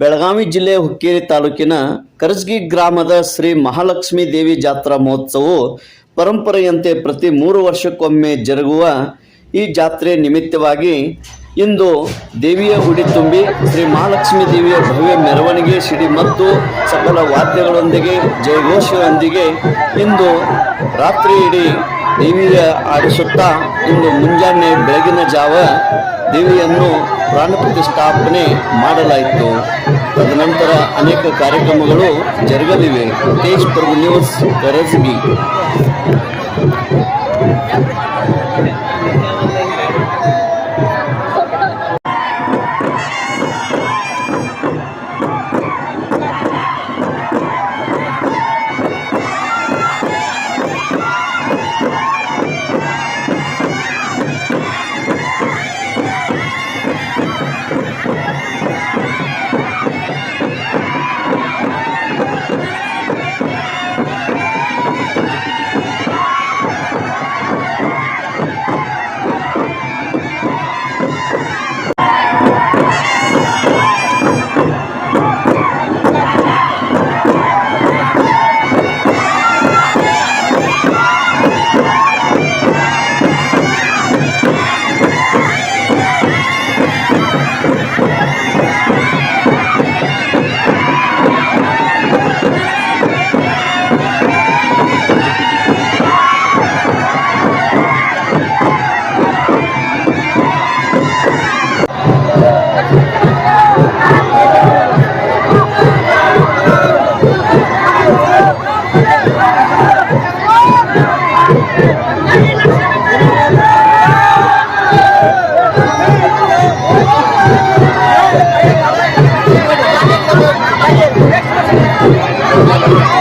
ಬೆಳಗಾವಿ ಜಿಲ್ಲೆ ಹುಕ್ಕೇರಿ ತಾಲೂಕಿನ ಕರಜಗಿ ಗ್ರಾಮದ ಶ್ರೀ ಮಹಾಲಕ್ಷ್ಮೀ ದೇವಿ ಜಾತ್ರಾ ಮಹೋತ್ಸವವು ಪರಂಪರೆಯಂತೆ ಪ್ರತಿ ಮೂರು ವರ್ಷಕ್ಕೊಮ್ಮೆ ಜರುಗುವ ಈ ಜಾತ್ರೆ ನಿಮಿತ್ತವಾಗಿ ಇಂದು ದೇವಿಯ ಉಡಿ ತುಂಬಿ ಶ್ರೀ ಮಹಾಲಕ್ಷ್ಮೀ ದೇವಿಯ ಭವ್ಯ ಮೆರವಣಿಗೆ ಸಿಡಿ ಮತ್ತು ಸಕಲ ವಾದ್ಯಗಳೊಂದಿಗೆ ಜಯಘೋಷಗಳೊಂದಿಗೆ ಇಂದು ರಾತ್ರಿ ಇಡೀ ದೇವಿಯ ಆಡಿಸುತ್ತಾ ಇಂದು ಮುಂಜಾನೆ ಬೆಳಗಿನ ಜಾವ ದೇವಿಯನ್ನು ಪ್ರಾಣ ಪ್ರತಿಷ್ಠಾಪನೆ ಮಾಡಲಾಯಿತು. ತದನಂತರ ಅನೇಕ ಕಾರ್ಯಕ್ರಮಗಳು ಜರುಗಲಿವೆ. Tej Prabhu news Karajagi Oh, Thank you.